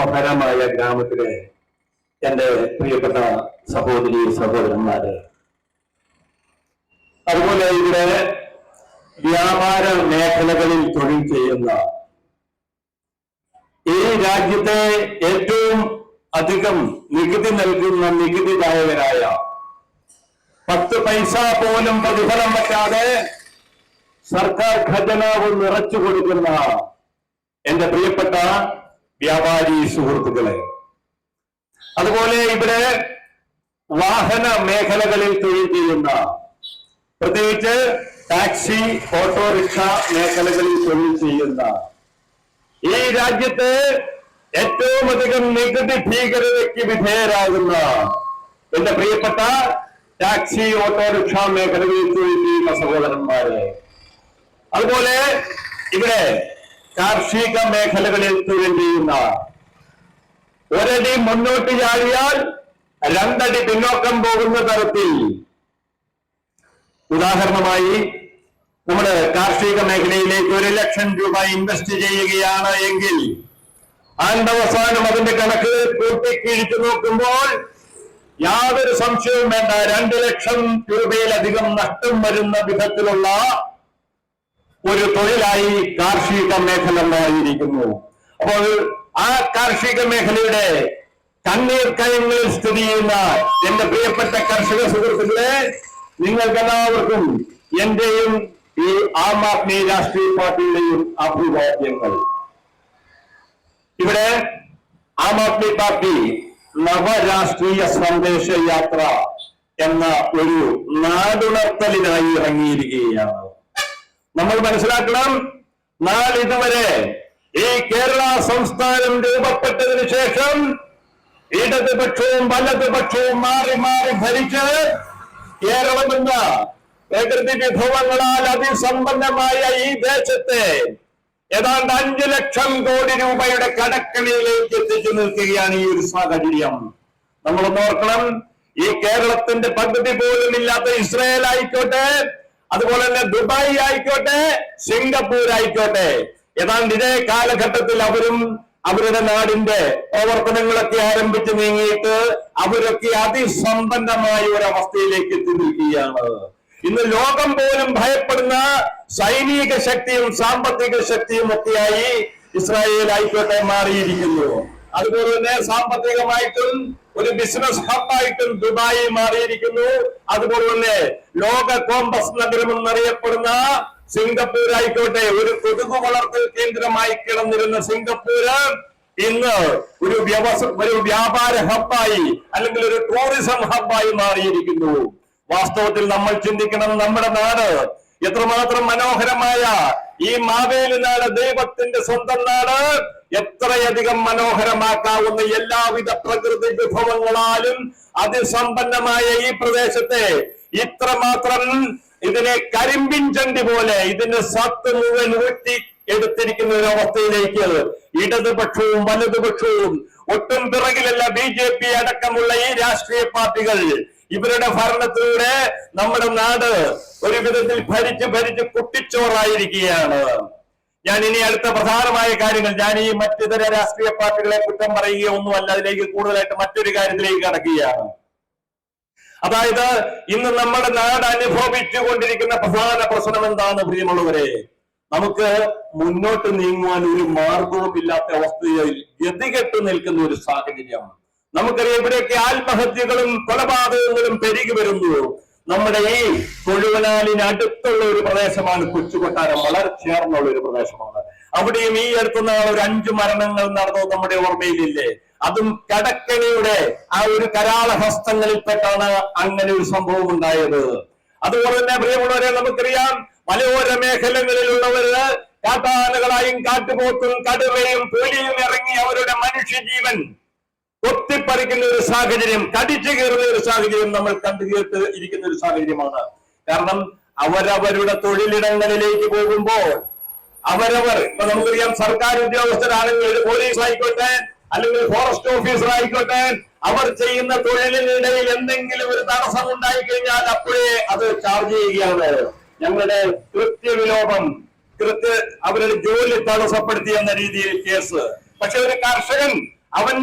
മനോഹരമായ ഗ്രാമത്തിലെ എന്റെ പ്രിയപ്പെട്ട സഹോദരി സഹോദരന്മാരെ. അതുപോലെ ഇവിടെ വ്യാപാര മേഖലകളിൽ തൊഴിൽ ചെയ്യുന്ന ഈ രാജ്യത്തെ ഏറ്റവും അധികം നികുതി നൽകുന്ന നികുതിദായകരായ പത്ത് പൈസ പോലും പ്രതിഫലം പറ്റാതെ സർക്കാർ ഖജനാവ് നിറച്ചു കൊടുക്കുന്ന എന്റെ പ്രിയപ്പെട്ട വ്യാപാരി സുഹൃത്തുക്കളെ. അതുപോലെ ഇവിടെ വാഹന മേഖലകളിൽ തൊഴിൽ ചെയ്യുന്ന പ്രത്യേകിച്ച് ടാക്സി ഓട്ടോറിക്ഷ മേഖലകളിൽ തൊഴിൽ ചെയ്യുന്ന ഈ രാജ്യത്ത് ഏറ്റവും അധികം നികുതി ഭീകരതയ്ക്ക് വിധേയരാകുന്ന എന്റെ പ്രിയപ്പെട്ട ടാക്സി ഓട്ടോറിക്ഷ മേഖലകളിൽ തൊഴിൽ ചെയ്യുന്ന സഹോദരന്മാരെ. അതുപോലെ ഇവിടെ കാർഷിക മേഖലകളിൽ തൊഴിൽ ചെയ്യുന്ന ഒരടി മുന്നോട്ട് ചാടിയാൽ രണ്ടടി പിന്നോക്കം പോകുന്ന തരത്തിൽ. ഉദാഹരണമായി നമ്മുടെ കാർഷിക മേഖലയിലേക്ക് ഒരു ലക്ഷം രൂപ ഇൻവെസ്റ്റ് ചെയ്യുകയാണ് എങ്കിൽ ആണ്ടവസാനം അതിന്റെ കണക്ക് കൂട്ടിക്കിഴിച്ചു നോക്കുമ്പോൾ യാതൊരു സംശയവും വേണ്ട രണ്ട് ലക്ഷം രൂപയിലധികം നഷ്ടം വരുന്ന വിധത്തിലുള്ള ഒരു തൊഴിലായി കാർഷിക മേഖല ഉണ്ടായിരിക്കുന്നു അപ്പോൾ ആ കാർഷിക മേഖലയുടെ കണ്ണീർ കയങ്ങളിൽ സ്ഥിതി ചെയ്യുന്ന എന്റെ പ്രിയപ്പെട്ട കർഷക സുഹൃത്തുക്കളെ നിങ്ങൾക്ക് എല്ലാവർക്കും എന്റെയും ഈ ആം ആദ്മി രാഷ്ട്രീയ പാർട്ടിയുടെയും അഭിവാദ്യങ്ങൾ. ഇവിടെ ആം ആദ്മി പാർട്ടി നവരാഷ്ട്രീയ സന്ദേശ യാത്ര എന്ന ഒരു നാടുണർത്തലിനായി ഇറങ്ങിയിരിക്കുകയാണ്. നമ്മൾ മനസ്സിലാക്കണം നാളിതുവരെ ഈ കേരള സംസ്ഥാനം രൂപപ്പെട്ടതിന് ശേഷം ഇടതുപക്ഷവും വലതുപക്ഷവും മാറി മാറി ഭരിച്ച് കേരളമെന്ന പ്രകൃതി വിഭവങ്ങളാൽ അതിസമ്പന്നമായ ഈ ദേശത്തെ ഏതാണ്ട് അഞ്ചു ലക്ഷം കോടി രൂപയുടെ കടക്കണിയിലേക്ക് എത്തിച്ചു നിൽക്കുകയാണ് ഈ ഒരു സാഹചര്യം. നമ്മൾ ഓർക്കണം ഈ കേരളത്തിന്റെ പദ്ധതി പോലും ഇല്ലാത്ത ഇസ്രയേൽ ആയിക്കോട്ടെ അതുപോലെ തന്നെ ദുബായ് ആയിക്കോട്ടെ സിംഗപ്പൂർ ആയിക്കോട്ടെ. ഏതാണ്ട് ഇതേ കാലഘട്ടത്തിൽ അവരും അവരുടെ നാടിന്റെ പ്രവർത്തനങ്ങളൊക്കെ ആരംഭിച്ചു നീങ്ങിയിട്ട് അവരൊക്കെ അതിസമ്പന്നമായ ഒരു അവസ്ഥയിലേക്ക് എത്തി നിൽക്കുകയാണ് ഇന്ന് ലോകം പോലും ഭയപ്പെടുന്ന സൈനിക ശക്തിയും സാമ്പത്തിക ശക്തിയും ഒക്കെയായി ഇസ്രായേൽ ആയിക്കോട്ടെ മാറിയിരിക്കുന്നു. അതുപോലെ തന്നെ സാമ്പത്തികമായിട്ടും ഒരു ബിസിനസ് ഹബായിട്ടും ദുബായി മാറിയിരിക്കുന്നു. അതുപോലെ തന്നെ ലോക കോമ്പസ് നഗരം എന്നറിയപ്പെടുന്ന സിംഗപ്പൂർ ആയിക്കോട്ടെ ഒരു കൊതുകു വളർത്തൽ കേന്ദ്രമായി കിടന്നിരുന്ന സിംഗപ്പൂര് ഇന്ന് ഒരു വ്യവസ ഒരു വ്യാപാര ഹബ്ബായി അല്ലെങ്കിൽ ഒരു ടൂറിസം ഹബ്ബായി മാറിയിരിക്കുന്നു. വാസ്തവത്തിൽ നമ്മൾ ചിന്തിക്കണം നമ്മുടെ നാട് എത്രമാത്രം മനോഹരമായ ഈ മാവേലി നാട് ദൈവത്തിന്റെ സ്വന്തം നാട് എത്രയധികം മനോഹരമാക്കാവുന്ന എല്ലാവിധ പ്രകൃതി വിഭവങ്ങളാലും അതിസമ്പന്നമായ ഈ പ്രദേശത്തെ ഇത്രമാത്രം ഇതിനെ കരിമ്പിൻ ചണ്ടി പോലെ ഇതിന്റെ സത്ത് മുഴുവൻ ഊറ്റി എടുത്തിരിക്കുന്ന ഒരു അവസ്ഥയിലേക്ക് ഇടതുപക്ഷവും വലതുപക്ഷവും ഒട്ടും പിറകിലല്ല ബി ജെ പി അടക്കമുള്ള ഈ രാഷ്ട്രീയ പാർട്ടികൾ ഇവരുടെ ഭരണത്തിലൂടെ നമ്മുടെ നാട് ഒരു വിധത്തിൽ ഭരിച്ച് ഭരിച്ച് കുട്ടിച്ചോറായിരിക്കുകയാണ്. ഞാൻ ഇനി അടുത്ത പ്രധാനമായ കാര്യങ്ങൾ ഞാൻ ഈ മറ്റിതര രാഷ്ട്രീയ പാർട്ടികളെ കുറ്റം പറയുകയോ ഒന്നുമല്ല അതിലേക്ക് കൂടുതലായിട്ട് മറ്റൊരു കാര്യത്തിലേക്ക് കടക്കുകയാണ്. അതായത് ഇന്ന് നമ്മുടെ നാട് അനുഭവിച്ചു കൊണ്ടിരിക്കുന്ന പ്രധാന പ്രശ്നം എന്താണ് പ്രിയമുള്ളവരെ? നമുക്ക് മുന്നോട്ട് നീങ്ങുവാൻ ഒരു മാർഗവും ഇല്ലാത്ത അവസ്ഥയിൽ ഗതികെട്ട് നിൽക്കുന്ന ഒരു സാഹചര്യമാണ്. നമുക്കറിയാം ഇവിടെയൊക്കെ ആത്മഹത്യകളും കൊലപാതകങ്ങളും പെരുകി വരുന്നു. നമ്മുടെ ഈ കൊഴുവനാലിന് അടുത്തുള്ള ഒരു പ്രദേശമാണ് കൊച്ചുകൊട്ടാരം. വളരെ ചേർന്നുള്ള ഒരു പ്രദേശമാണ്. അവിടെയും ഈ അടുത്തുന്ന ഒരു അഞ്ചു മരണങ്ങൾ നടന്നു നമ്മുടെ ഓർമ്മയിലില്ലേ? അതും കടക്കണിയുടെ ആ ഒരു കരാളഹസ്തങ്ങളിൽപ്പെട്ടാണ് അങ്ങനെ ഒരു സംഭവം ഉണ്ടായത്. അതുപോലെ തന്നെ പ്രിയമുള്ളവരെ നമുക്കറിയാം മലയോര മേഖലകളിലുള്ളവര് കാട്ടാനകളായും കാട്ടുപോത്തും കടുവയും പുലിയും ഇറങ്ങി അവരുടെ മനുഷ്യജീവൻ കൊത്തിപ്പറിക്കുന്ന ഒരു സാഹചര്യം കടിച്ചു കയറുന്ന ഒരു സാഹചര്യം നമ്മൾ കണ്ടു കേട്ട് ഇരിക്കുന്ന ഒരു സാഹചര്യമാണ്. കാരണം അവരവരുടെ തൊഴിലിടങ്ങളിലേക്ക് പോകുമ്പോൾ അവരവർ ഇപ്പൊ നമുക്കറിയാം സർക്കാർ ഉദ്യോഗസ്ഥരാണെങ്കിൽ ഒരു പോലീസ് ആയിക്കോട്ടെ അല്ലെങ്കിൽ ഫോറസ്റ്റ് ഓഫീസർ ആയിക്കോട്ടെ അവർ ചെയ്യുന്ന തൊഴിലിനിടയിൽ എന്തെങ്കിലും ഒരു തടസ്സം ഉണ്ടായി കഴിഞ്ഞാൽ അപ്പോഴേ അത് ചാർജ് ചെയ്യുകയാണ്. ഞങ്ങളുടെ കൃത്യവിലോപം കൃത്യ അവരുടെ ജോലി തടസ്സപ്പെടുത്തി എന്ന രീതിയിൽ കേസ് പക്ഷെ ഒരു കർഷകൻ അവൻ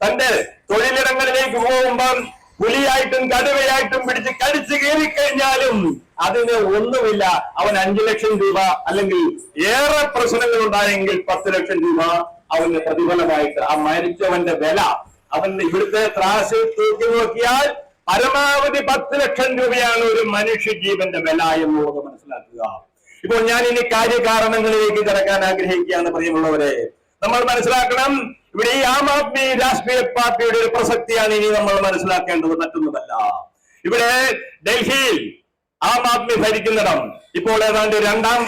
തന്റെ തൊഴിലിടങ്ങളിലേക്ക് പോകുമ്പം പുലിയായിട്ടും കടുവയായിട്ടും പിടിച്ച് കടിച്ചു കയറിക്കഴിഞ്ഞാലും അതിന് ഒന്നുമില്ല. അവൻ അഞ്ചു ലക്ഷം രൂപ അല്ലെങ്കിൽ ഏറെ പ്രശ്നങ്ങൾ ഉണ്ടായെങ്കിൽ പത്ത് ലക്ഷം രൂപ അവന് പ്രതിഫലമായിട്ട് ആ മരിച്ചവന്റെ വില അവന്റെ ഇവിടുത്തെ ത്രാസ് തൂക്കി നോക്കിയാൽ പരമാവധി പത്ത് ലക്ഷം രൂപയാണ് ഒരു മനുഷ്യ ജീവന്റെ വില എന്നുള്ളത് മനസ്സിലാക്കുക. ഇപ്പോൾ ഞാൻ ഇനി കാര്യകാരണങ്ങളിലേക്ക് കിടക്കാൻ ആഗ്രഹിക്കുകയാണ് പ്രിയമുള്ളവരെ. നമ്മൾ മനസ്സിലാക്കണം ഇവിടെ ഈ ആം ആദ്മി രാഷ്ട്രീയ പാർട്ടിയുടെ ഒരു പ്രസക്തിയാണ് ഇനി നമ്മൾ മനസ്സിലാക്കേണ്ടത് മറ്റൊന്നുമല്ല. ഇവിടെ ഡൽഹിയിൽ ആം ആദ്മി ഭരിക്കുന്നിടം. ഇപ്പോൾ ഏതാണ്ട് രണ്ടാം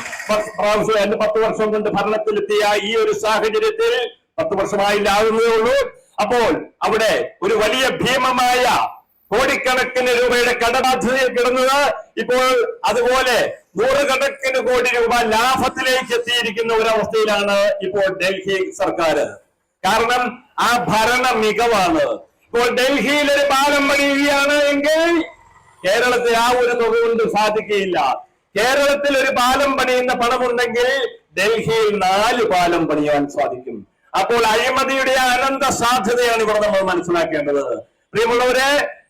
പ്രാവശ്യം എന്റെ പത്ത് വർഷം കൊണ്ട് ഭരണത്തിലെത്തിയ ഈ ഒരു സാഹചര്യത്തിൽ പത്ത് വർഷമായില്ല ആകുന്നതേ ഉള്ളൂ. അപ്പോൾ അവിടെ ഒരു വലിയ ഭീമമായ കോടിക്കണക്കിന് രൂപയുടെ കടബാധ്യതയിൽ കിടന്നത് ഇപ്പോൾ അതുപോലെ നൂറുകണക്കിന് കോടി രൂപ ലാഭത്തിലേക്ക് എത്തിയിരിക്കുന്ന ഒരവസ്ഥയിലാണ് ഇപ്പോൾ ഡൽഹി സർക്കാർ കാരണം ആ ഭരണ മികവാണ് ഇപ്പോൾ ഡൽഹിയിൽ ഒരു പാലം പണിയുകയാണ് എങ്കിൽ കേരളത്തിൽ ആ ഒരു തുക കൊണ്ട് സാധിക്കുകയില്ല. കേരളത്തിൽ ഒരു പാലം പണിയുന്ന പണമുണ്ടെങ്കിൽ ഡൽഹിയിൽ നാല് പാലം പണിയാൻ സാധിക്കും. അപ്പോൾ അഴിമതിയുടെ അനന്ത സാധ്യതയാണ് ഇവിടെ നമ്മൾ മനസ്സിലാക്കേണ്ടത്. പ്രിയമുള്ളവരെ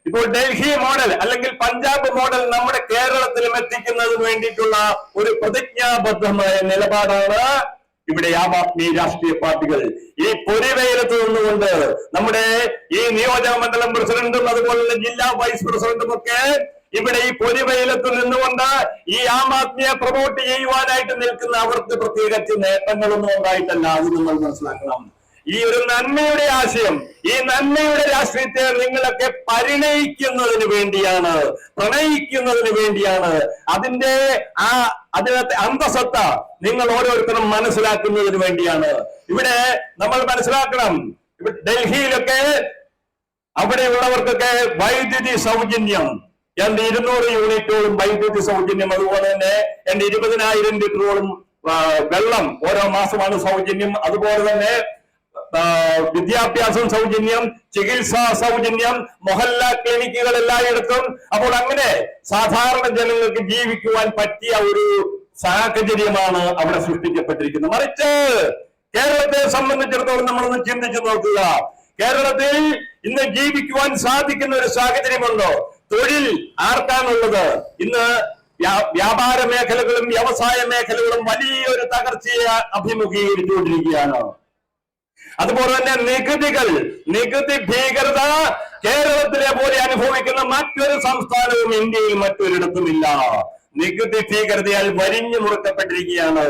ഇപ്പോൾ ഡൽഹി മോഡൽ അല്ലെങ്കിൽ പഞ്ചാബ് മോഡൽ നമ്മുടെ കേരളത്തിലും എത്തിക്കുന്നതിന് വേണ്ടിയിട്ടുള്ള ഒരു പ്രതിജ്ഞാബദ്ധമായ നിലപാടാണ് ഇവിടെ ആം ആദ്മി രാഷ്ട്രീയ പാർട്ടികൾ ഈ പൊരിവെയിലത്ത് നിന്നുകൊണ്ട് നമ്മുടെ ഈ നിയോജക മണ്ഡലം പ്രസിഡന്റും അതുപോലെ തന്നെ ജില്ലാ വൈസ് പ്രസിഡന്റും ഒക്കെ ഇവിടെ ഈ പൊരിവെയിലത്ത് നിന്നുകൊണ്ട് ഈ ആം ആദ്മിയെ പ്രൊമോട്ട് ചെയ്യുവാനായിട്ട് നിൽക്കുന്ന അവർക്ക് പ്രത്യേകിച്ച് നേട്ടങ്ങളൊന്നും ഉണ്ടായിട്ടല്ല അത് നിങ്ങൾ മനസ്സിലാക്കണം. ഈ ഒരു നന്മയുടെ ആശയം ഈ നന്മയുടെ രാഷ്ട്രീയത്തെ നിങ്ങളൊക്കെ പരിണയിക്കുന്നതിന് വേണ്ടിയാണ് പ്രണയിക്കുന്നതിന് വേണ്ടിയാണ്. അതിന്റെ ആ അതിനകത്തെ അന്തസത്ത നിങ്ങൾ ഓരോരുത്തരും മനസ്സിലാക്കുന്നതിന് വേണ്ടിയാണ്. ഇവിടെ നമ്മൾ മനസ്സിലാക്കണം ഡൽഹിയിലൊക്കെ അവിടെയുള്ളവർക്കൊക്കെ വൈദ്യുതി സൗജന്യം. എന്റെ ഇരുന്നൂറ് യൂണിറ്റോളം വൈദ്യുതി സൗജന്യം. അതുപോലെ തന്നെ എന്റെ ഇരുപതിനായിരം ലിറ്ററോളം വെള്ളം ഓരോ മാസമാണ് സൗജന്യം. അതുപോലെ തന്നെ വിദ്യാഭ്യാസം സൗജന്യം ചികിത്സാ സൗജന്യം മൊഹല്ല ക്ലിനിക്കുകൾ എല്ലായിടത്തും. അപ്പോൾ അങ്ങനെ സാധാരണ ജനങ്ങൾക്ക് ജീവിക്കുവാൻ പറ്റിയ ഒരു സാഹചര്യമാണ് അവിടെ സൃഷ്ടിക്കപ്പെട്ടിരിക്കുന്നത്. മറിച്ച് കേരളത്തെ സംബന്ധിച്ചിടത്തോളം നമ്മളൊന്ന് ചിന്തിച്ചു നോക്കുക. കേരളത്തിൽ ഇന്ന് ജീവിക്കുവാൻ സാധിക്കുന്ന ഒരു സാഹചര്യമുണ്ടോ? തൊഴിൽ ആർക്കാണുള്ളത്? ഇന്ന് വ്യാ- വ്യാപാര മേഖലകളും വ്യവസായ മേഖലകളും വലിയൊരു തകർച്ചയെ അഭിമുഖീകരിച്ചുകൊണ്ടിരിക്കുകയാണ്. അതുപോലെ തന്നെ നികുതികൾ നികുതി ഭീകരത കേരളത്തിലെ പോലെ അനുഭവിക്കുന്ന മറ്റൊരു സംസ്ഥാനവും ഇന്ത്യയിൽ മറ്റൊരിടത്തുമില്ല. നികുതി ഭീകരതയാൽ വരിഞ്ഞു മുറുക്കപ്പെട്ടിരിക്കുകയാണ്.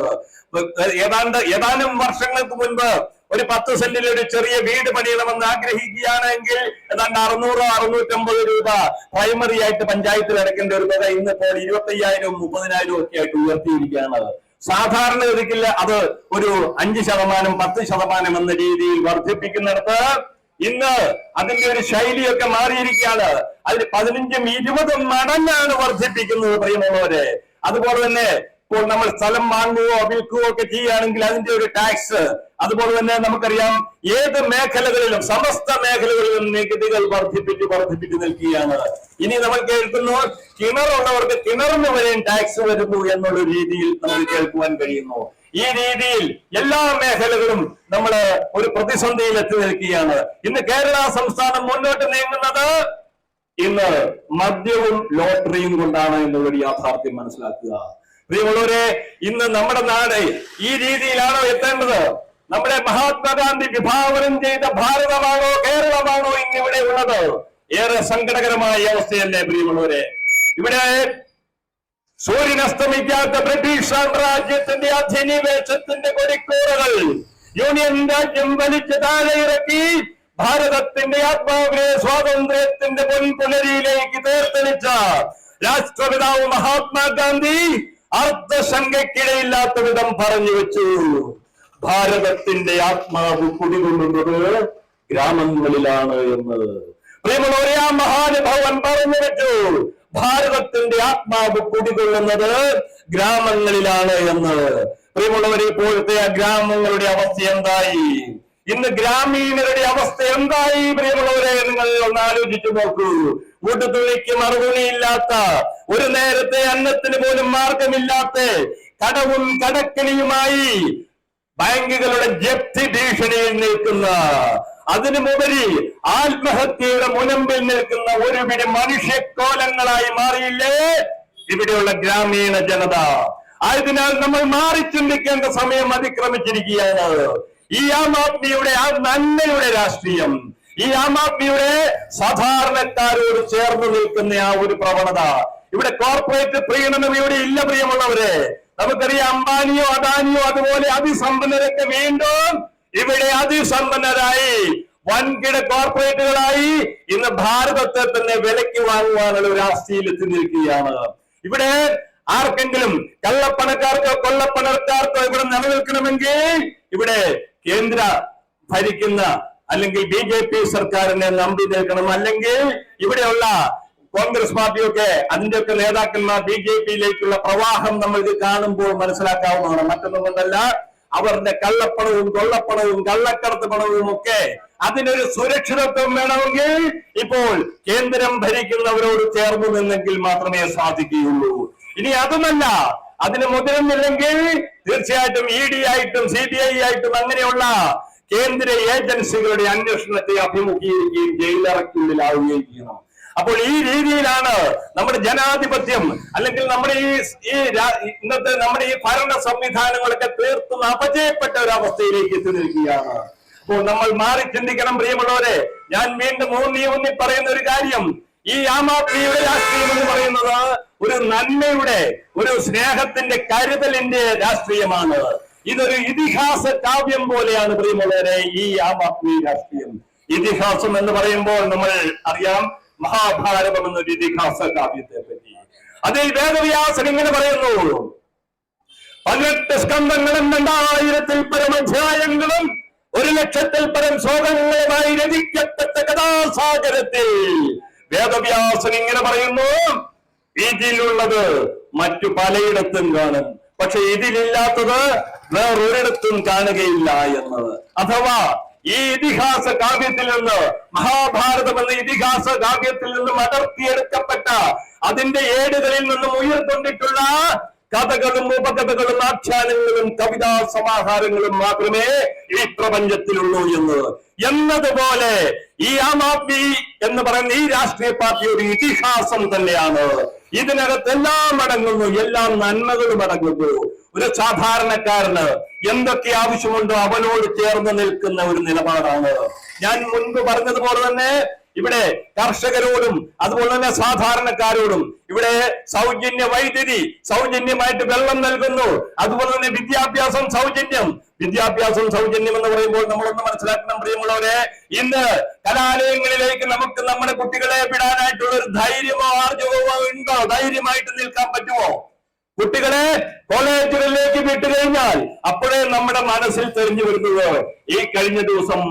ഏതാണ്ട് ഏതാനും വർഷങ്ങൾക്ക് മുൻപ് ഒരു പത്ത് സെന്റിൽ ഒരു ചെറിയ വീട് പണിയണമെന്ന് ആഗ്രഹിക്കുകയാണെങ്കിൽ ഏതാണ്ട് അറുന്നൂറോ അറുന്നൂറ്റമ്പത് രൂപ പ്രൈമറി ആയിട്ട് പഞ്ചായത്തിൽ അടയ്ക്കേണ്ട ഒരു തുക ഇന്നിപ്പോൾ ഇരുപത്തി മുപ്പതിനായിരവും മുപ്പതിനായിരം ഒക്കെ ആയിട്ട് ഉയർത്തിയിരിക്കുകയാണ്. സാധാരണഗതിക്കില്ല അത് ഒരു അഞ്ച് ശതമാനം പത്ത് ശതമാനം എന്ന രീതിയിൽ വർദ്ധിപ്പിക്കുന്നിടത്ത് ഇന്ന് അതിന്റെ ഒരു ശൈലിയൊക്കെ മാറിയിരിക്കുകയാണ്. അതിന് പതിനഞ്ചും ഇരുപതും മടങ്ങാണ് വർദ്ധിപ്പിക്കുന്നത് പ്രിയമുള്ളവരെ. അതുപോലെ തന്നെ ഇപ്പോൾ നമ്മൾ സ്ഥലം വാങ്ങുകയോ വിൽക്കുകയോ ഒക്കെ ചെയ്യുകയാണെങ്കിൽ അതിന്റെ ഒരു ടാക്സ് അതുപോലെ തന്നെ നമുക്കറിയാം ഏത് മേഖലകളിലും സമസ്ത മേഖലകളിലും നികുതികൾ വർദ്ധിപ്പിച്ച് വർദ്ധിപ്പിച്ച് നിൽക്കുകയാണ്. ഇനി നമ്മൾ കേൾക്കുന്നു കിണറുള്ളവർക്ക് കിണറിന് വരെയും ടാക്സ് വരുന്നു എന്നുള്ള രീതിയിൽ നമുക്ക് കേൾക്കുവാൻ കഴിയുന്നു. ഈ രീതിയിൽ എല്ലാ മേഖലകളും നമ്മളെ ഒരു പ്രതിസന്ധിയിൽ എത്തി നിൽക്കുകയാണ്. ഇന്ന് കേരള സംസ്ഥാനം മുന്നോട്ട് നീങ്ങുന്നത് ഇന്ന് മദ്യവും ലോട്ടറിയും കൊണ്ടാണ് എന്നുള്ളൊരു യാഥാർത്ഥ്യം മനസ്സിലാക്കുക. പ്രിയമുള്ളവരെ ഇന്ന് നമ്മുടെ നാട് ഈ രീതിയിലാണോ എത്തേണ്ടത്? നമ്മുടെ മഹാത്മാഗാന്ധി വിഭാവനം ചെയ്ത ഭാരതമാണോ കേരളമാണോ ഇന്നിവിടെ ഉള്ളത്? ഏറെ സങ്കടകരമായ അവസ്ഥയല്ലേ പ്രിയമുള്ളവരെ? ഇവിടെ സൂര്യൻ അസ്തമിക്കാത്ത ബ്രിട്ടീഷ് സാമ്രാജ്യത്തിന്റെ അധിനിവേശത്തിന്റെ കൊടിക്കൂറുകൾ യൂണിയൻ രാജ്യം വലിച്ചു താഴെ ഇറക്കി ഭാരതത്തിന്റെ ആത്മാവിനെ സ്വാതന്ത്ര്യത്തിന്റെ പൊൻപുലരിയിലേക്ക് തീർത്തെളിച്ച രാഷ്ട്രപിതാവ് മഹാത്മാഗാന്ധി അർദ്ധശങ്കയ്ക്കിടയില്ലാത്ത വിധം പറഞ്ഞു വെച്ചു. ഭാരതത്തിന്റെ ആത്മാവ് കുടികൊള്ളുന്നത് ഗ്രാമങ്ങളിലാണ് എന്ന്. പ്രിയമുള്ളവരെ ആ മഹാനുഭവൻ പറഞ്ഞു വെച്ചു. ഭാരതത്തിന്റെ ആത്മാവ് കുടികൊള്ളുന്നത് ഗ്രാമങ്ങളിലാണ് എന്ന്. പ്രിയമുള്ളവരെ ഇപ്പോഴത്തെ ആ ഗ്രാമങ്ങളുടെ അവസ്ഥ എന്തായി? ഇന്ന് ഗ്രാമീണരുടെ അവസ്ഥ എന്തായി? പ്രിയമുള്ളവരെ നിങ്ങൾ ഒന്ന് ആലോചിച്ചു നോക്കൂ. കൂട്ടുതുണിക്ക് മറുപടിയില്ലാത്ത ഒരു നേരത്തെ അന്നത്തിന് പോലും മാർഗമില്ലാത്ത കടവും കടക്കണിയുമായി ബാങ്കുകളുടെ ജപ്തി ഭീഷണിയിൽ നിൽക്കുന്ന അതിനുമുപരി ആത്മഹത്യയുടെ മുനമ്പിൽ നിൽക്കുന്ന ഒരു പിടി മനുഷ്യക്കോലങ്ങളായി മാറിയില്ലേ? ഇവിടെയുള്ള ഗ്രാമീണ ജനത ആയതിനാൽ നമ്മൾ മാറി ചിന്തിക്കേണ്ട സമയം അതിക്രമിച്ചിരിക്കുകയാണ്. ഈ ആം ആദ്മിയുടെ ആ നന്മയുടെ രാഷ്ട്രീയം ഈ ആം ആദ്മിയുടെ സാധാരണക്കാരോട് ചേർന്ന് നിൽക്കുന്ന ആ ഒരു പ്രവണത. ഇവിടെ കോർപ്പറേറ്റ് പ്രീണനം ഇവിടെ ഇല്ല പ്രിയമുള്ളവരെ നമുക്കറിയാം അംബാനിയോ അദാനിയോ അതുപോലെ അതിസമ്പന്നരൊക്കെ വീണ്ടും ഇവിടെ അതിസമ്പന്നരായി. വൻകിട കോർപ്പറേറ്റുകളായി ഇന്ന് ഭാരതത്തെ തന്നെ വിലയ്ക്ക് വാങ്ങുവാനുള്ള ഒരു അവസ്ഥയിലെത്തി നിൽക്കുകയാണ് ഇവിടെ ആർക്കെങ്കിലും കള്ളപ്പണക്കാർക്കോ കൊള്ളപ്പണക്കാർക്കോ ഇവിടെ നിലനിൽക്കണമെങ്കിൽ ഇവിടെ കേന്ദ്ര ഭരിക്കുന്ന അല്ലെങ്കിൽ ബി ജെ പി സർക്കാരിനെ നമ്പി നിൽക്കണം. അല്ലെങ്കിൽ ഇവിടെയുള്ള കോൺഗ്രസ് പാർട്ടിയൊക്കെ അതിന്റെയൊക്കെ നേതാക്കന്മാർ ബി ജെ പിയിലേക്കുള്ള പ്രവാഹം നമ്മൾ ഇത് കാണുമ്പോൾ മനസ്സിലാക്കാവുന്നതാണ്. മറ്റൊന്നും കൊണ്ടല്ല അവരുടെ കള്ളപ്പണവും കൊള്ളപ്പണവും കള്ളക്കടത്ത് പണവും ഒക്കെ അതിനൊരു സുരക്ഷിതത്വം വേണമെങ്കിൽ ഇപ്പോൾ കേന്ദ്രം ഭരിക്കുന്നവരോട് ചേർന്നു നിന്നെങ്കിൽ മാത്രമേ സാധിക്കുകയുള്ളൂ. ഇനി അതുമല്ല അതിന് മുതിരുന്നില്ലെങ്കിൽ തീർച്ചയായിട്ടും ഇ ഡി ആയിട്ടും സി ബി ഐ ആയിട്ടും അങ്ങനെയുള്ള കേന്ദ്ര ഏജൻസികളുടെ അന്വേഷണത്തെ അഭിമുഖീകരിക്കുകയും ജയിലറയ്ക്കുള്ളിലാവുകയും ചെയ്യണം. അപ്പോൾ ഈ രീതിയിലാണ് നമ്മുടെ ജനാധിപത്യം അല്ലെങ്കിൽ നമ്മുടെ ഈ ഈ ഇന്നത്തെ നമ്മുടെ ഈ ഭരണ സംവിധാനങ്ങളൊക്കെ തീർത്തും അപജയപ്പെട്ട ഒരു അവസ്ഥയിലേക്ക് എത്തി നിൽക്കുകയാണ് അപ്പോൾ നമ്മൾ മാറി ചിന്തിക്കണം പ്രിയമുള്ളവരെ. ഞാൻ വീണ്ടും ഊന്നി ഊന്നി പറയുന്ന ഒരു കാര്യം. ഈ ആം ആദ്മിയുടെ രാഷ്ട്രീയം എന്ന് പറയുന്നത് ഒരു നന്മയുടെ ഒരു സ്നേഹത്തിന്റെ കരുതലിന്റെ രാഷ്ട്രീയമാണ്. ഇതൊരു ഇതിഹാസ കാവ്യം പോലെയാണ് പ്രിയമുള്ളവരെ ഈ ആം ആദ്മി രാഷ്ട്രീയം. ഇതിഹാസം എന്ന് പറയുമ്പോൾ നമ്മൾ അറിയാം മഹാഭാരതം എന്നൊരു ഇതിഹാസ കാവ്യത്തെ പറ്റി. അതിൽ വേദവ്യാസൻ ഇങ്ങനെ പറയുന്നു പതിനെട്ട് സ്കന്ധങ്ങളും രണ്ടായിരത്തിൽ പരം അധ്യായങ്ങളും ഒരു ലക്ഷത്തിൽ പരം ശ്ലോകങ്ങളുമായി രചിക്കപ്പെട്ട കഥാസാഗരത്തിൽ വേദവ്യാസൻ ഇങ്ങനെ പറയുന്നു ഇതിലുള്ളത് മറ്റു പലയിടത്തും കാണും. പക്ഷെ ഇതിലില്ലാത്തത് വേറൊരിടത്തും കാണുകയില്ല എന്നത്. അഥവാ ഈ ഇതിഹാസ കാവ്യത്തിൽ നിന്ന് മഹാഭാരതം എന്ന ഇതിഹാസ കാവ്യത്തിൽ നിന്ന് അടർത്തിയെടുക്കപ്പെട്ട അതിന്റെ ഏടുകളിൽ നിന്നും ഉയർക്കൊണ്ടിട്ടുള്ള കഥകളും ഉപകഥകളും ആഖ്യാനങ്ങളും കവിതാ സമാഹാരങ്ങളും മാത്രമേ ഈ പ്രപഞ്ചത്തിലുള്ളൂ എന്ന്. എന്നതുപോലെ ഈ ആം ആദ്മി എന്ന് പറയുന്ന ഈ രാഷ്ട്രീയ പാർട്ടി ഒരു ഇതിഹാസം തന്നെയാണ്. ഇതിനകത്ത് എല്ലാം അടങ്ങുന്നു എല്ലാം നന്മകളും അടങ്ങുന്നു. ഒരു സാധാരണക്കാരന് എന്തൊക്കെ ആവശ്യമുണ്ടോ അവനോട് ചേർന്ന് നിൽക്കുന്ന ഒരു നിലപാടാണ്. ഞാൻ മുൻപ് പറഞ്ഞതുപോലെ തന്നെ ഇവിടെ കർഷകരോടും അതുപോലെ തന്നെ സാധാരണക്കാരോടും ഇവിടെ സൗജന്യ വൈദ്യുതി സൗജന്യമായിട്ട് വെള്ളം നൽകുന്നു. അതുപോലെ തന്നെ വിദ്യാഭ്യാസം സൗജന്യം. വിദ്യാഭ്യാസം സൗജന്യം എന്ന് പറയുമ്പോൾ നമ്മളൊന്ന് മനസ്സിലാക്കണം പ്രിയമുള്ളവരെ ഇന്ന് കലാലയങ്ങളിലേക്ക് നമുക്ക് നമ്മുടെ കുട്ടികളെ വിടാനായിട്ടുള്ള ഒരു ധൈര്യമോ ആർജവമോ ഉണ്ടോ? ധൈര്യമായിട്ട് നിൽക്കാൻ പറ്റുമോ? കുട്ടികളെ കോളേജുകളിലേക്ക് വിട്ടു കഴിഞ്ഞാൽ അപ്പോഴേ നമ്മുടെ മനസ്സിൽ തെളിഞ്ഞു വരുന്നത് ഈ കഴിഞ്ഞ ദിവസം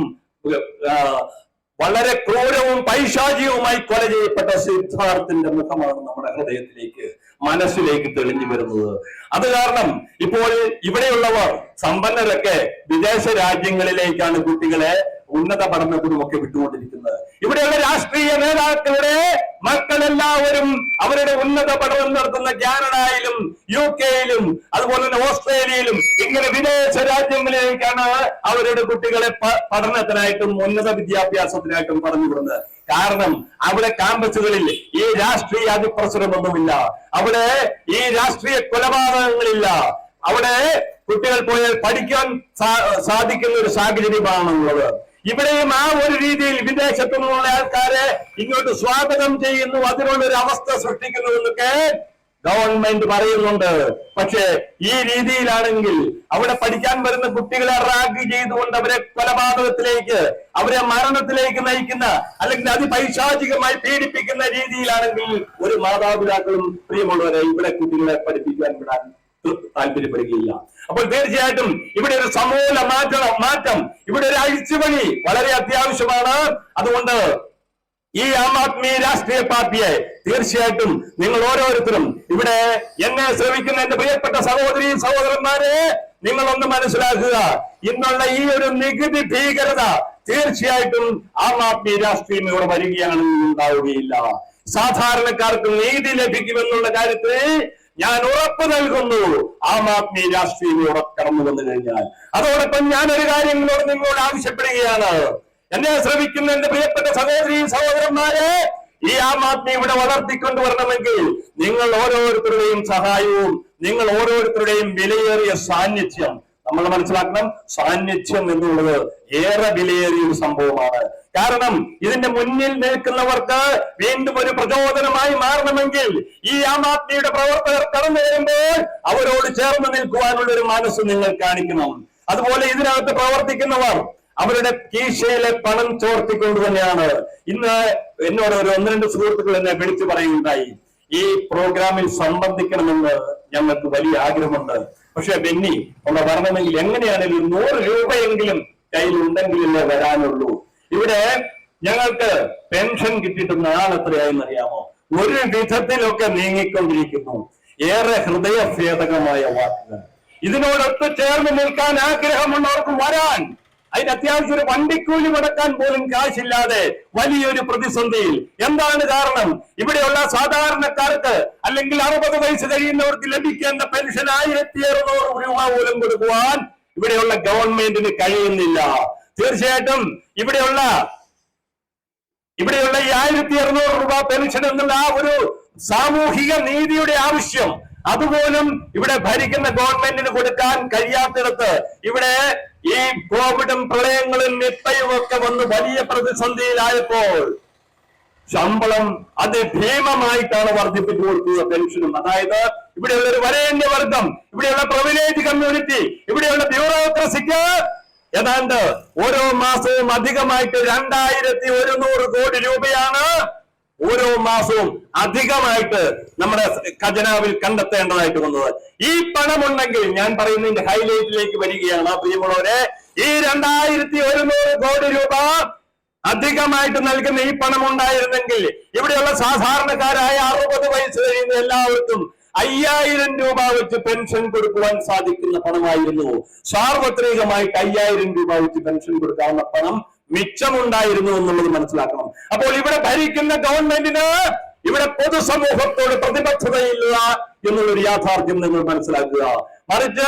വളരെ ക്രൂരവും പൈശാചികവുമായി കൊല ചെയ്യപ്പെട്ട സിദ്ധാർത്ഥിന്റെ മുഖമാണ് നമ്മുടെ ഹൃദയത്തിലേക്ക് മനസ്സിലേക്ക് തെളിഞ്ഞു വരുന്നത്. അത് കാരണം ഇപ്പോൾ ഇവിടെയുള്ളവർ സമ്പന്നരൊക്കെ വിദേശ രാജ്യങ്ങളിലേക്കാണ് കുട്ടികളെ ഉന്നത പഠനത്തിനുമൊക്കെ വിട്ടുകൊണ്ടിരിക്കുന്നത്. ഇവിടെയുള്ള രാഷ്ട്രീയ നേതാക്കളുടെ മക്കളെല്ലാവരും അവരുടെ ഉന്നത പഠനം നടത്തുന്ന കാനഡയിലും യു കെയിലും അതുപോലെ തന്നെ ഓസ്ട്രേലിയയിലും ഇങ്ങനെ വിദേശ രാജ്യങ്ങളിലേക്കാണ് അവരുടെ കുട്ടികളെ പഠനത്തിനായിട്ടും ഉന്നത വിദ്യാഭ്യാസത്തിനായിട്ടും പറഞ്ഞു വിടുന്നത് കാരണം അവിടെ ക്യാമ്പസുകളിൽ ഈ രാഷ്ട്രീയ അതിപ്രസരമൊന്നുമില്ല. അവിടെ ഈ രാഷ്ട്രീയ കൊലപാതകങ്ങളില്ല. അവിടെ കുട്ടികൾ പോയാൽ പഠിക്കാൻ സാധിക്കുന്ന ഒരു സാഹചര്യമാണുള്ളത് ഇവിടെയും ആ ഒരു രീതിയിൽ വിദേശത്തു നിന്നുള്ള ആൾക്കാരെ ഇങ്ങോട്ട് സ്വാഗതം ചെയ്യുന്നു. അതിനുള്ളൊരു അവസ്ഥ സൃഷ്ടിക്കുന്നു എന്നൊക്കെ ഗവൺമെന്റ് പറയുന്നുണ്ട്. പക്ഷേ ഈ രീതിയിലാണെങ്കിൽ അവിടെ പഠിക്കാൻ വരുന്ന കുട്ടികളെ റാഗ് ചെയ്തുകൊണ്ട് അവരെ കൊലപാതകത്തിലേക്ക് അവരെ മരണത്തിലേക്ക് നയിക്കുന്ന അല്ലെങ്കിൽ അതിപൈശാചികമായി പീഡിപ്പിക്കുന്ന രീതിയിലാണെങ്കിൽ ഒരു മാതാപിതാക്കളും പ്രിയമുള്ളവരെ ഇവിടെ കുട്ടികളെ പഠിപ്പിക്കാൻ വിടാൻ താല്പര്യപ്പെടുകയില്ല. അപ്പോൾ തീർച്ചയായിട്ടും ഇവിടെ ഒരു സമൂല മാറ്റം മാറ്റം. ഇവിടെ ഒരു അഴിച്ചുപണി വളരെ അത്യാവശ്യമാണ്. അതുകൊണ്ട് ഈ ആം ആദ്മി രാഷ്ട്രീയ പാർട്ടിയെ തീർച്ചയായിട്ടും നിങ്ങൾ ഓരോരുത്തരും ഇവിടെ എന്നെ ശ്രമിക്കുന്ന എന്റെ പ്രിയപ്പെട്ട സഹോദരി സഹോദരന്മാരെ നിങ്ങൾ ഒന്ന് മനസ്സിലാക്കുക. ഇന്നുള്ള ഈ ഒരു നികുതി ഭീകരത തീർച്ചയായിട്ടും ആം ആദ്മി രാഷ്ട്രീയം ഇവിടെ വരികയാണെങ്കിൽ ഉണ്ടാവുകയില്ല. സാധാരണക്കാർക്ക് നീതി ലഭിക്കുമെന്നുള്ള കാര്യത്തിൽ ഞാൻ ഉറപ്പ് നൽകുന്നു. ആം ആദ്മി രാഷ്ട്രീയം കടന്നു വന്നു കഴിഞ്ഞാൽ. അതോടൊപ്പം ഞാൻ ഒരു കാര്യം നിങ്ങളോട് ആവശ്യപ്പെടുകയാണ്. എന്നെ ശ്രമിക്കുന്ന എന്റെ പ്രിയപ്പെട്ട സഹോദരി സഹോദരന്മാരെ ഈ ആം ആദ്മി ഇവിടെ വളർത്തിക്കൊണ്ടുവരണമെങ്കിൽ നിങ്ങൾ ഓരോരുത്തരുടെയും സഹായവും നിങ്ങൾ ഓരോരുത്തരുടെയും വിലയേറിയ സാന്നിധ്യം നമ്മൾ മനസ്സിലാക്കണം സാന്നിധ്യം എന്നുള്ളത് ഏറെ വിലയേറിയ ഒരു സംഭവമാണ്. കാരണം ഇതിന്റെ മുന്നിൽ നിൽക്കുന്നവർക്ക് വീണ്ടും ഒരു പ്രചോദനമായി മാറണമെങ്കിൽ ഈ ആം ആദ്മിയുടെ പ്രവർത്തകർ കടന്നു വരുമ്പോൾ അവരോട് ചേർന്ന് നിൽക്കുവാനുള്ള ഒരു മനസ്സ് നിങ്ങൾ കാണിക്കണം. അതുപോലെ ഇതിനകത്ത് പ്രവർത്തിക്കുന്നവർ അവരുടെ കീശയിലെ പണം ചോർത്തിക്കൊണ്ട് തന്നെയാണ്. ഇന്ന് എന്നോട് ഒരു ഒന്ന് രണ്ട് സുഹൃത്തുക്കൾ എന്നെ വിളിച്ചു പറയുകയുണ്ടായി. ഈ പ്രോഗ്രാമിൽ സംബന്ധിക്കണമെന്ന് ഞങ്ങൾക്ക് വലിയ ആഗ്രഹമുണ്ട്. പക്ഷെ ബെന്നി ഒന്ന് വരണമെങ്കിൽ എങ്ങനെയാണെങ്കിലും നൂറ് രൂപയെങ്കിലും കയ്യിൽ ഉണ്ടെങ്കിലല്ലേ വരാനുള്ളൂ? ഇവിടെ ഞങ്ങൾക്ക് പെൻഷൻ കിട്ടിയിട്ട് നാളെത്രയായെന്ന് അറിയാമോ? ഒരു വിധത്തിലൊക്കെ നീങ്ങിക്കൊണ്ടിരിക്കുന്നു. ഏറെ ഹൃദയഭേദകമായ വാക്കുകൾ. ഇതിനോടൊത്ത് ചേർന്ന് നിൽക്കാൻ ആഗ്രഹമുള്ളവർക്ക് വരാൻ അതിന് അത്യാവശ്യം ഒരു വണ്ടിക്കൂലി മുടക്കാൻ പോലും കാശില്ലാതെ വലിയൊരു പ്രതിസന്ധിയിൽ. എന്താണ് കാരണം? ഇവിടെയുള്ള സാധാരണക്കാർക്ക് അല്ലെങ്കിൽ അറുപത് വയസ്സ് കഴിയുന്നവർക്ക് ലഭിക്കേണ്ട പെൻഷൻ ആയിരത്തി അറുന്നൂറ് രൂപ പോലും കൊടുക്കുവാൻ ഇവിടെയുള്ള ഗവൺമെന്റിന് കഴിയുന്നില്ല. തീർച്ചയായിട്ടും ഇവിടെയുള്ള ഇവിടെയുള്ള ഈ ആയിരത്തി അറുന്നൂറ് രൂപ പെൻഷൻ എന്നുള്ള ആ ഒരു സാമൂഹിക നീതിയുടെ ആവശ്യം അതുപോലും ഇവിടെ ഭരിക്കുന്ന ഗവൺമെന്റിന് കൊടുക്കാൻ കഴിയാത്തിടത്ത് ഇവിടെ ഈ കോവിഡും പ്രളയങ്ങളും നിപ്പയും ഒക്കെ വന്ന് വലിയ പ്രതിസന്ധിയിലായപ്പോൾ ശമ്പളം അതിഭീമമായിട്ടാണ് വർദ്ധിപ്പിച്ചു കൊടുക്കുക പെൻഷനും. അതായത് ഇവിടെയുള്ള ഒരു വരേണ്യവർഗം ഇവിടെയുള്ള പ്രിവിലേജ് കമ്മ്യൂണിറ്റി ഇവിടെയുള്ള ബ്യൂറോക്രസിക്ക് ഏതാണ്ട് ഓരോ മാസവും അധികമായിട്ട് രണ്ടായിരത്തി ഒരുന്നൂറ് കോടി രൂപയാണ് ഓരോ മാസവും അധികമായിട്ട് നമ്മുടെ ഖജനാവിൽ കണ്ടെത്തേണ്ടതായിട്ട് വന്നത്. ഈ പണമുണ്ടെങ്കിൽ ഞാൻ പറയുന്നതിന്റെ ഹൈലൈറ്റിലേക്ക് വരികയാണ്. പ്രിയമുള്ളവരെ ഈ രണ്ടായിരത്തി ഒരുന്നൂറ് കോടി രൂപ അധികമായിട്ട് നൽകുന്ന ഈ പണം ഉണ്ടായിരുന്നെങ്കിൽ ഇവിടെയുള്ള സാധാരണക്കാരായ അറുപത് വയസ്സ് കഴിയുന്ന എല്ലാവർക്കും അയ്യായിരം രൂപ വെച്ച് പെൻഷൻ കൊടുക്കുവാൻ സാധിക്കുന്ന പണമായിരുന്നു. സാർവത്രികമായിട്ട് അയ്യായിരം രൂപ വെച്ച് പെൻഷൻ കൊടുക്കാവുന്ന പണം മിച്ചമുണ്ടായിരുന്നു എന്നുള്ളത് മനസ്സിലാക്കണം. അപ്പോൾ ഇവിടെ ഭരിക്കുന്ന ഗവൺമെന്റിന് ഇവിടെ പൊതുസമൂഹത്തോട് പ്രതിബദ്ധതയില്ല എന്നുള്ളൊരു യാഥാർത്ഥ്യം നിങ്ങൾ മനസ്സിലാക്കുക. മറിച്ച്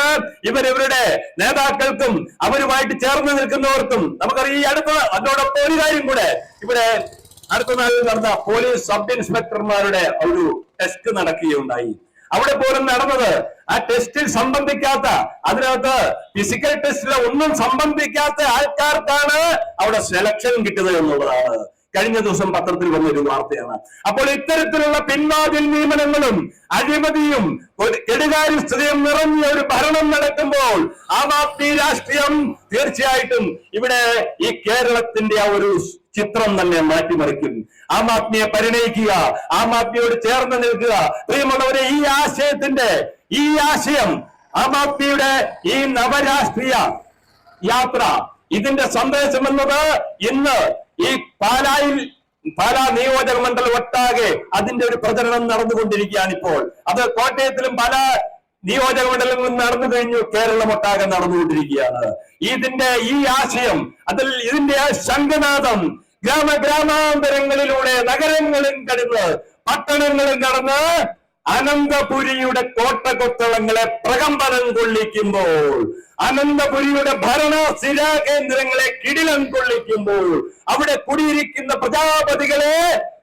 ഇവരിവരുടെ നേതാക്കൾക്കും അവരുമായിട്ട് ചേർന്ന് നിൽക്കുന്നവർക്കും നമുക്കറിയാം ഈ അടുത്ത അതോടൊപ്പം ഒരു കാര്യം കൂടെ. ഇവിടെ അടുത്ത നാളിൽ നടന്ന പോലീസ് സബ് ഇൻസ്പെക്ടർമാരുടെ ഒരു ടെസ്റ്റ് നടക്കുകയുണ്ടായി. അവിടെ പോലും നടന്നത്. ആ ടെസ്റ്റിൽ സംബന്ധിക്കാത്ത അതിനകത്ത് ഫിസിക്കൽ ടെസ്റ്റിൽ ഒന്നും സംബന്ധിക്കാത്ത ആൾക്കാർക്കാണ് അവിടെ സെലക്ഷൻ കിട്ടുന്നത് എന്നുള്ളതാണ്. കഴിഞ്ഞ ദിവസം പത്രത്തിൽ വന്ന ഒരു വാർത്തയാണ്. അപ്പോൾ ഇത്തരത്തിലുള്ള പിൻവാതിൽ നിയമനങ്ങളും അഴിമതിയും കെടുകാര്യസ്ഥതയും നിറഞ്ഞ ഒരു ഭരണം നടക്കുമ്പോൾ ആം ആദ്മി രാഷ്ട്രീയം തീർച്ചയായിട്ടും ഇവിടെ ഈ കേരളത്തിന്റെ ആ ഒരു ചിത്രം തന്നെ മാറ്റിമറിക്കും. ആം ആദ്മിയെ പരിണയിക്കുക ആം ആദ്മിയോട് ചേർന്ന് നിൽക്കുക. പ്രിയമുള്ളവരെ ഈ ആശയത്തിന്റെ ഈ ആശയം ആം ആദ്മിയുടെ ഈ നവരാഷ്ട്രീയ യാത്ര ഇതിന്റെ സന്ദേശം എന്നത് ഇന്ന് ഈ പാലായിൽ പാലാ നിയോജക മണ്ഡലം ഒട്ടാകെ അതിന്റെ ഒരു പ്രചരണം നടന്നുകൊണ്ടിരിക്കുകയാണ് ഇപ്പോൾ. അത് കോട്ടയത്തിലും പല നിയോജക മണ്ഡലങ്ങളിൽ നടന്നു കഴിഞ്ഞു കേരളം ഒട്ടാകെ നടന്നുകൊണ്ടിരിക്കുകയാണ്. ഇതിന്റെ ഈ ആശയം അതിൽ ഇതിന്റെ ശംഖനാഥം ഗ്രാമ ഗ്രാമാന്തരങ്ങളിലൂടെ നഗരങ്ങളും കടന്ന് പട്ടണങ്ങളും കടന്ന് അനന്തപുരിയുടെ കോട്ടകൊത്തളങ്ങളെ പ്രകമ്പനം കൊള്ളിക്കുമ്പോൾ അനന്തപുരിയുടെ ഭരണ സ്ഥിരാകേന്ദ്രങ്ങളെ കിടിലം കൊള്ളിക്കുമ്പോൾ അവിടെ കുടിയിരിക്കുന്ന പ്രജാപതികളെ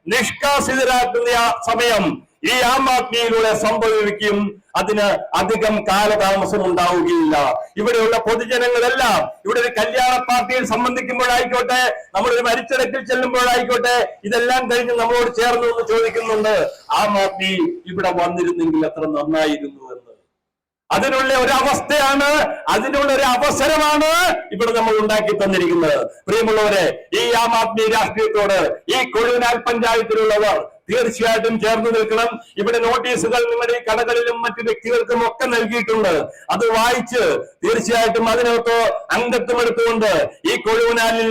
നിഷ്കാസിതരാക്കുന്ന സമയം ഈ ആം ആദ്മിയിലൂടെ സംഭവിക്കും. അതിന് അധികം കാലതാമസം ഉണ്ടാവുകയില്ല. ഇവിടെയുള്ള പൊതുജനങ്ങളെല്ലാം ഇവിടെ ഒരു കല്യാണ പാർട്ടിയിൽ സംബന്ധിക്കുമ്പോഴായിക്കോട്ടെ നമ്മളൊരു മരിച്ചടക്കിൽ ചെല്ലുമ്പോഴായിക്കോട്ടെ ഇതെല്ലാം കഴിഞ്ഞ് നമ്മളോട് ചേർന്നു എന്ന് ചോദിക്കുന്നുണ്ട് ആം ആദ്മി ഇവിടെ വന്നിരുന്നെങ്കിൽ എത്ര നന്നായിരുന്നു എന്ന്. അതിനുള്ള ഒരു അവസ്ഥയാണ് അതിനുള്ള ഒരു അവസരമാണ് ഇവിടെ നമ്മൾ ഉണ്ടാക്കി തന്നിരിക്കുന്നത്. പ്രിയമുള്ളവരെ ഈ ആം ആദ്മി രാഷ്ട്രീയത്തോട് ഈ കൊഴുവിനാൽ പഞ്ചായത്തിലുള്ളവർ തീർച്ചയായിട്ടും ചേർന്ന് നിൽക്കണം. ഇവിടെ നോട്ടീസുകൾ നിങ്ങളുടെ കടകളിലും മറ്റു വ്യക്തികൾക്കും ഒക്കെ നൽകിയിട്ടുണ്ട്. അത് വായിച്ച് തീർച്ചയായിട്ടും അതിനകത്ത് അംഗത്വം എടുത്തുകൊണ്ട് ഈ കൊഴുവിനാലിൽ